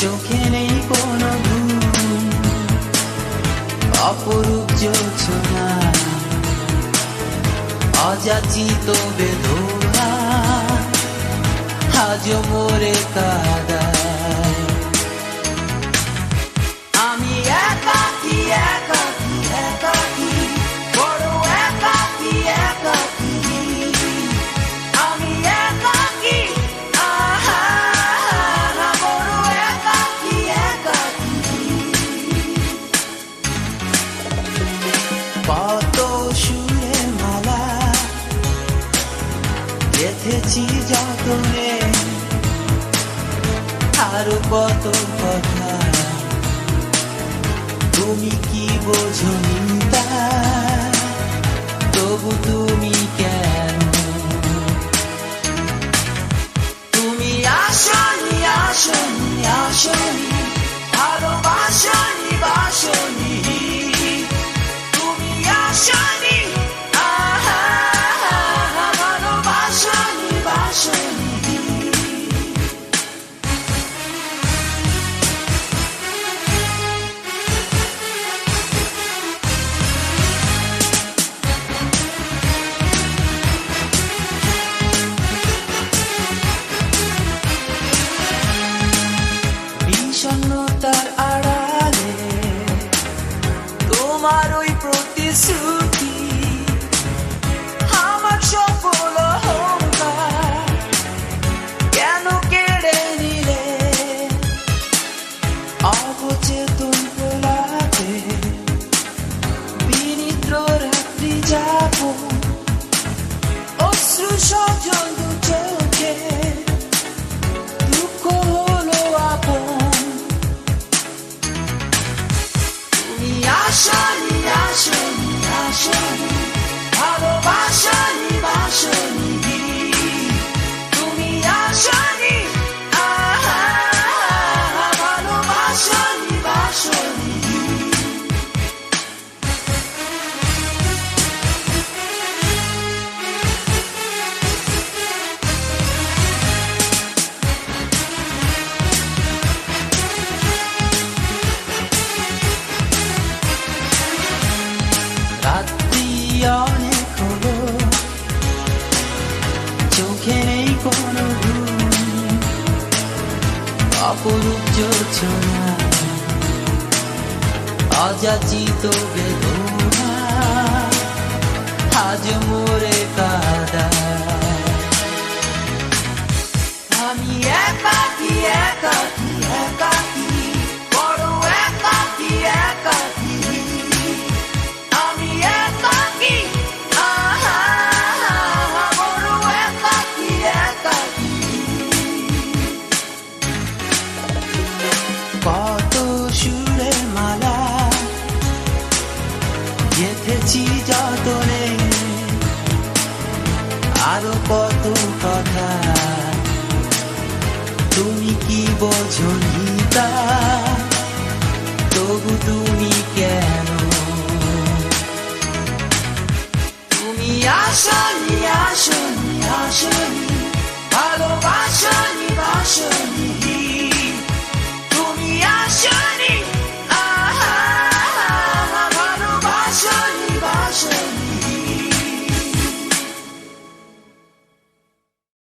চোখে নেই কোনো ঘুম। অপরূপ জোছনা অযাচিত বেদনা। আজ মোরে কাদা। বাঁচি যতনে। আরও কত কথা। তুমি কি বোঝো নিতা Oh, so, so, so, so. অপরূপ যোচনা অযাচিত বেদনা। আজ মোরে কাদা। আমি জনিতা।